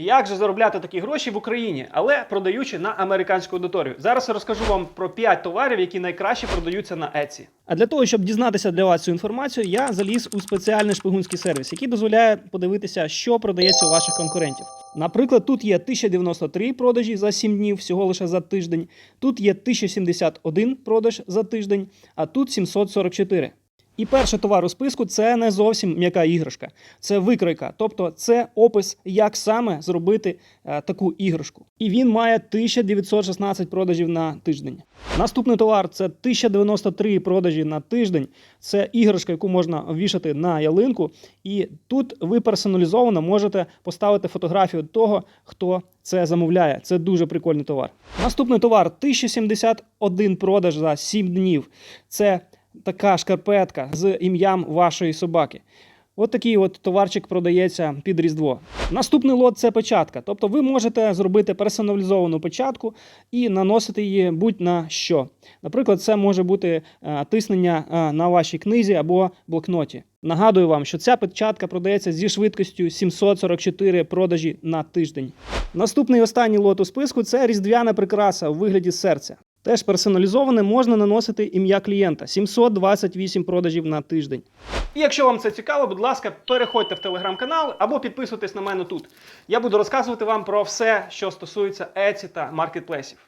Як же заробляти такі гроші в Україні, але продаючи на американську аудиторію? Зараз розкажу вам про 5 товарів, які найкраще продаються на Etsy. А для того, щоб дізнатися для вас цю інформацію, я заліз у спеціальний шпигунський сервіс, який дозволяє подивитися, що продається у ваших конкурентів. Наприклад, тут є 1093 продажі за 7 днів, всього лише за тиждень. Тут є 1071 продаж за тиждень, а тут 744. І перший товар у списку це не зовсім м'яка іграшка, це викройка, тобто це опис, як саме зробити е, таку іграшку. І він має 1916 продажів на тиждень. Наступний товар це 1093 продажі на тиждень. Це іграшка, яку можна вішати на ялинку. І тут ви персоналізовано можете поставити фотографію того, хто це замовляє. Це дуже прикольний товар. Наступний товар 1071 продаж за 7 днів. Це така шкарпетка з ім'ям вашої собаки. От такий от товарчик продається під Різдво. Наступний лот це печатка. Тобто ви можете зробити персоналізовану печатку і наносити її будь-на що. Наприклад, це може бути е, тиснення е, на вашій книзі або блокноті. Нагадую вам, що ця печатка продається зі швидкістю 744 продажі на тиждень. Наступний останній лот у списку це різдвяна прикраса у вигляді серця. Теж персоналізоване можна наносити ім'я клієнта 728 продажів на тиждень. І якщо вам це цікаво, будь ласка, переходьте в телеграм-канал або підписуйтесь на мене тут. Я буду розказувати вам про все, що стосується Еці та маркетплейсів.